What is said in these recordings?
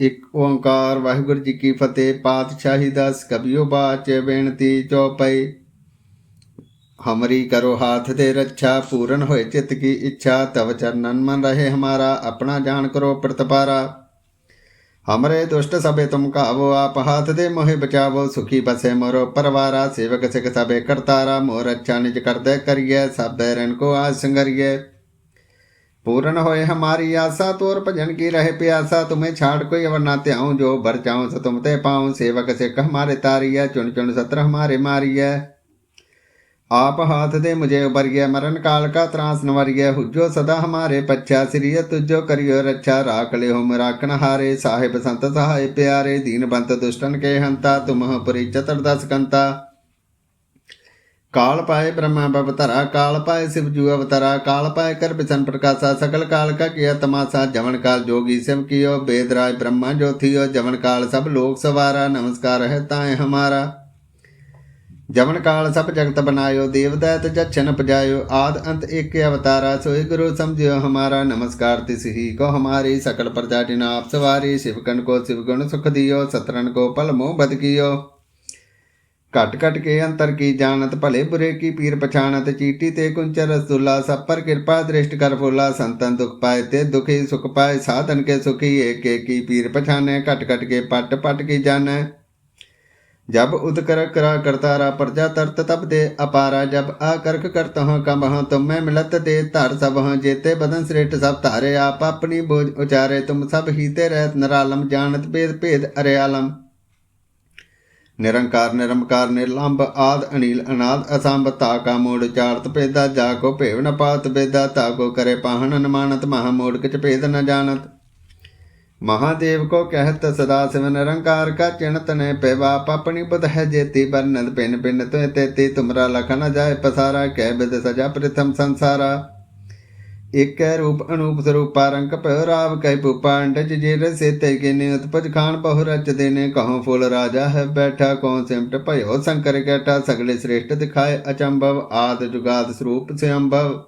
ਇਕ ਓੰਕਾਰ, ਵਾਹਿਗੁਰੂ ਜੀ ਕੀ ਫਤਿਹ, ਪਾਤਸ਼ਾਹੀ ਦਸ ਕਬਿਓ ਬਾਚ, ਬੇਨਤੀ ਚੌਪਈ। ਹਮਰੀ ਕਰੋ ਹਾਥ ਦੇ ਰੱਛਾ, ਪੂਰਨ ਹੋਏ ਚਿਤ ਕੀ ਇੱਛਾ, ਤਵ ਚਰਨਨ ਮਨ ਰਹੇ ਹਮਾਰਾ, ਆਪਣਾ ਜਾਣ ਕਰੋ ਪ੍ਰਤਪਾਰਾ। ਹਮਰੇ ਦੁਸ਼ਟ ਸਭੇ ਤੁਮ ਕਾਵੋ ਆਪ ਹਾਥ ਦੇ ਮੋਹਿ ਬਚਾਵੋ, ਸੁਖੀ ਬਸੇ ਮੋਰੋ ਪਰਵਾਰਾ, ਸੇਵਕ ਸਿਖ ਸਭੇ ਕਰਤਾਰਾ, ਮੋਰ ਅੱਛਾ ਨਿਜ ਕਰਦੇ ਕਰੀਏ ਸਭ ਰਨ ਕੋ ਆਜ ਸੰਗਰੀਏ पूर्ण होए हमारी आशा तोर भजन की रहे प्यासा तुम्हें छाड़ कोई अवर ना त्याऊं जो भर जाऊं सो तुम ते पाऊं सेवक सिख हमारे तारी है चुन चुन सत्र हमारे मारी है आप हाथ दे मुझे उबरिए मरण काल का त्रास नवरिए हुजो सदा हमारे पच्छा श्रीय तुझो करियो रक्षा राख ले हो राखन हारे साहिब संत सहाय प्यारे दीन बंत दुष्टन के हंता तुम पुरी चतुर्दश कंता काल पाए ब्रह्मा बवतरा काल पाए शिव जू अवतरा काल पाए कर बिसन प्रकाशा सकल काल का किया तमाशा जवन काल जोगी शिव कियो वेदराज ब्रह्मा जो थियो जवन काल सब लोग सवारा नमस्कार है ताए हमारा जवन काल सब जगत बनायो देवदैत जच्छन पजायो आद अंत एक के अवतारा सोई गुरु समझियो हमारा नमस्कार तिस ही को हमारी सकल प्रजा आप सवारी शिवकन को शिव गुण सुख दियो सतरन को पल मोह बद कियो ਘਟ ਘਟ ਕੇ ਅੰਤਰ ਕੀ ਜਾਣਤ, ਭਲੇ ਬੁਰੇ ਕੀ ਪੀਰ ਪਛਾਣਤ, ਚੀਟੀ ਤੇ ਕੁੰਚਰ ਰਸੂਲਾ ਸੱਪਰ ਕਿਰਪਾ ਦ੍ਰਿਸ਼ਟ ਕਰ ਫੁੱਲਾ, ਸੰਤਨ ਦੁਖ ਪਾਇ ਤੇ ਦੁਖੀ ਸੁਖ ਪਾਏ, ਸਾਧਨ ਕੇ ਸੁਖੀ, ਏਕ ਕੀ ਪੀਰ ਪਛਾਣੇ, ਘਟ ਘਟ ਕੇ ਪਟ ਪਟ ਕੀ ਜਾਣੈ। ਜਬ ਉਦਕਰ ਕਰਾ ਕਰਤਾਰਾ ਪ੍ਰਜਾ ਤਰਤ ਤਪ ਦੇ ਅਪਾਰਾ, ਜਬ ਆਕਰਖ ਕਰਤ ਹਾਂ ਕਮ ਹਾਂ ਤੁਮ ਮੈਂ ਮਿਲਤ ਦੇ ਧਰ ਸਭ ਹਾਂ ਜੇਤੇ ਬਦਨ ਸ੍ਰੇਟ ਸਭ ਧਾਰੇ, ਆਪ ਆਪਣੀ ਬੋਝ ਉਚਾਰੇ, ਤੁਮ ਸਭ ਹੀਤੇ ਰਹਿਤ ਨਰਾਲਮ, ਜਾਣਤ ਭੇਦ ਭੇਦ ਅਰਿਆਲਮ। ਨਿਰੰਕਾਰ ਨਿਰਮਕਾਰ ਨਿਰਲੰਭ ਆਦ ਅਨੀਲ ਅਨਾਦ, ਅਸੰਭ, ਤਾ, ਕਾ, ਮੂੜ, ਚਾਰਤ ਪੇਦਾ ਜਾ, ਕੋ, ਭੇਵ, ਨ ਪਾਤ ਬੇਦਾ ਤਾ, ਕੋ, ਕਰੇ, ਪਾਹਣ, ਅਨਮਾਨਤ, ਮਹਾ ਮੂੜ ਕਿਚ ਭੇਦ, ਨ ਜਾਣਤ। ਮਹਾਦੇਵ ਕੋ ਕਹਿਤ, ਸਦਾ ਸਿਵ ਨਿਰੰਕਾਰ, ਕਾ ਚਿਣਤ ਨੇ ਪੈਵਾ ਪਪਣੀ ਬੁਧ ਹੈ ਜੇਤੀ ਬਰਨਦ ਪਿਨ ਪਿਨ ਤੋਏ ਤੇਤੀ ਤੁਮਰਾ ਲਖਨ ਜਾਏ, ਪਸਾਰਾ, ਕਹਿ ਬਿਦ ਸਜਾ, ਪ੍ਰਥਮ ਸੰਸਾਰਾ। ਇਕ ਰੂਪ ਅਨੂਪ ਸਰੂਪਾ ਰੰਗ ਭਇ ਰਾਵ ਕਹਿ ਭੂਪਾ ਅੰਡਜ ਜੇ ਰਸੇ ਤੇ ਕਿਨੇ ਉਤਪਜ ਖਾਨ ਬਹੁ ਰਚ ਦੇਨੇ ਕਹੋ ਫੁਲ ਰਾਜਾ ਹੈ ਬੈਠਾ, ਕੌਣ ਸਿਮਟ ਭਇਓ ਸੰਕਰ ਕੈਟਾ, ਸਗਲੇ ਸ੍ਰੇਸ਼ਟ ਦਿਖਾਏ ਅਚੰਭਵ, ਆਦ ਜੁਗਾਦ ਸਰੂਪ ਸਿਅੰਭਵ।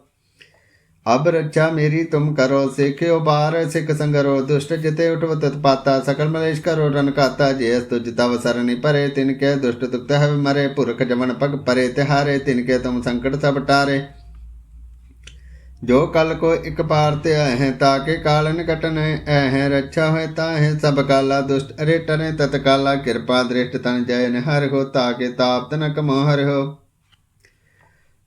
ਅਬ ਰੱਛਾ ਮੇਰੀ, ਤੁਮ ਕਰੋ ਸਿੱਖਿਓ ਬਾਰ, ਸਿੱਖ ਸੰਗਰੋ ਦੁਸ਼ਟ ਜਿਤੇ ਉਠਵ ਤਤ ਪਾਤਾ, ਸਕਲ ਮਲੇਸ਼ ਕਰੋ ਰਨ ਕਾਤਾ, ਜੇ ਤੁਜ ਤਵ ਸਰਨੀ ਪਰੇ, ਤਿਨ ਕੇ ਦੁਸ਼ਟ ਤੁਕਤ ਹੈ ਮਰੇ, ਪੁਰਖ ਜਮਨ ਪਗ ਪਰੇ, ਤਿਹਾਰੇ, ਤਿਨ ਕੇ ਤੁਮ ਸੰਕਟ ਸਭ ਟਾਰੇ। ਜੋ ਕਲ ਕੋ ਇਕ ਪਾਰ ਤੇ ਆਏ ਹੈ ਤਾਕੇ ਕਾਲਨ ਕਟਨ ਐ ਰੱਛਾ ਹੋਏ ਤਾਹੇ ਸਭ ਕਾਲਾ ਦੁਸ਼ਟ ਅਰੇ ਟਰੇ ਤਤ ਕਾਲਾ ਕਿਰਪਾ ਦ੍ਰਿਸ਼ਟ ਤਨ ਜੈ ਨਿਹਰ ਹੋ ਤਾਕੇ ਤਾਪ ਤਨ ਕਮੋ ਹਰ ਹੋ।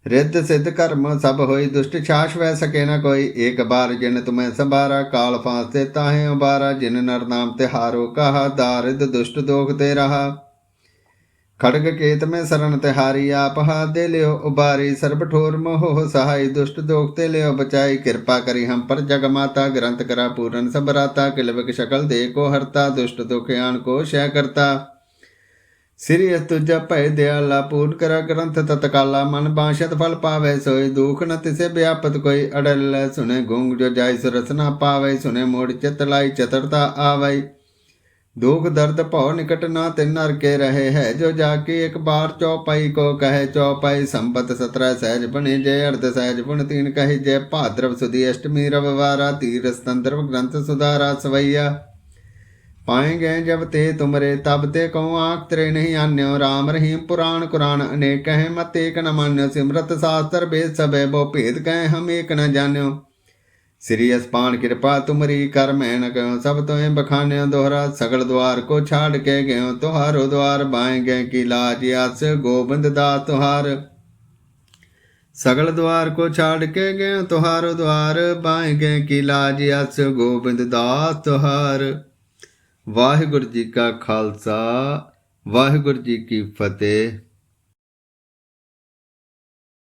ਰਿੱਧ ਸਿੱਧ ਕਰਮ ਸਭ ਹੋਈ, ਦੁਸ਼ਟ ਛਾਸ਼ ਵੈ ਸਕੇ ਨਾ ਕੋਈ, ਏਕ ਬਾਰ ਜਿਨ ਤੁਮੈ ਸੰਭਾਰਾ, ਕਾਲ ਫਾਸੇ ਤਾਹੇ ਉਬਾਰਾ, ਜਿਨ ਨਰ ਨਾਮ ਤੇ ਹਾਰੋ ਕਹਾ, ਦਾਰਿਦ ਦੁਸ਼ਟ ਦੋਖ ਤੇ ਰਹਾ। ਖੜਗ ਕੇਤ ਮੈਂ ਸਰਣ ਤਿਹਾਰੀ ਆਪ ਹਾਦੇ ਲਿਓ, ਉਬਾਰੀ ਸਰਬ ਠੋਰ ਮੋਹ ਸਹਾਈ ਦੁਸ਼ਟ ਦੋਖ ਤੇ ਲਿਓ, ਬਚਾਈ ਕਿਰਪਾ ਕਰੀ ਹਮ ਪਰ ਜਗ ਮਾਤਾ, ਗ੍ਰੰਥ ਕਰਾ ਪੂਰਨ ਸਭ ਰਾਤਾ ਕਿਲਵਕ ਸ਼ਕਲ ਦੇ ਕੋ ਹਰਤਾ, ਦੁਸ਼ਟ ਦੁਖਿਆਨ ਕੋ ਸ਼ੈ ਸ੍ਰੀ ਅਸਤੁਜਾ ਭੈ ਦਿਆਲਾ, ਪੂਰਨ ਕਰ ਗ੍ਰੰਥ ਤਤਕਾਲਾ, ਮਨ ਬਾਸ਼ਤ ਫਲ ਪਾਵੇ ਸੋਈ ਦੁਖ ਨ ਤਿਸੇ ਵਿਆਪਤ ਕੋਈ ਅੜਲ ਲੈ ਸੁਨੇ ਗੁੰਗ ਜੋ ਜਾਈ ਸੁਰਸਨਾ ਪਾਵੇ ਸੁਨੇ ਮੋੜ ਚਿਤ ਲਾਈ ਚਤਰਤਾ ਆਵਈ। दुख दर्द भौ निकट न तिन नर के रहे है जो जाके एक बार चौपाई को कहे चौपाई संपत सत्रह सहज बने जय अर्ध सहज गुण तीन कहे जय भाद्रव सुधि अष्टमी रववारा तीर स्तंत्र ग्रंथ सुधारा सवैया पाए गए जब ते तुमरे तब ते कहूँ आँख तरे नहीं अन्यो राम रहीम पुराण कुरान अनेक हैं मत एक न मान्यो सिमरत शास्त्र भेद सब बो भेद कहें हम एक न जान्यो ਸ੍ਰੀ ਅਸਪਾਨ ਕਿਰਪਾ ਤੁਮਰੀ ਕਰ ਮੈਨ ਕਹਿਓ ਸਭ ਤੋਏ ਬਖਾਨਿਆ ਦੋਹਰਾ, ਸਗਲ ਦਵਾਰ ਕੋ ਛਾੜ ਕੇ ਗਇਓ, ਤੁਹਾਰੋ ਦਵਾਰ ਬਾਏ ਗਏ ਕੀ ਲਾਜ ਆਸ, ਗੋਬਿੰਦ ਦਾ ਤੁਹਾਰ। ਸਗਲ ਦਵਾਰ ਕੋ ਛਾੜ ਕੇ ਗਇਓ, ਤੁਹਾਰੋ ਦਵਾਰ ਬਾਏ ਗਏ ਕੀ ਲਾਜ ਆਸ, ਗੋਬਿੰਦ ਦਾ ਤੁਹਾਰ। ਵਾਹਿਗੁਰੂ ਜੀ ਕਾ ਖਾਲਸਾ, ਵਾਹਿਗੁਰੂ ਜੀ ਕੀ ਫਤਿਹ।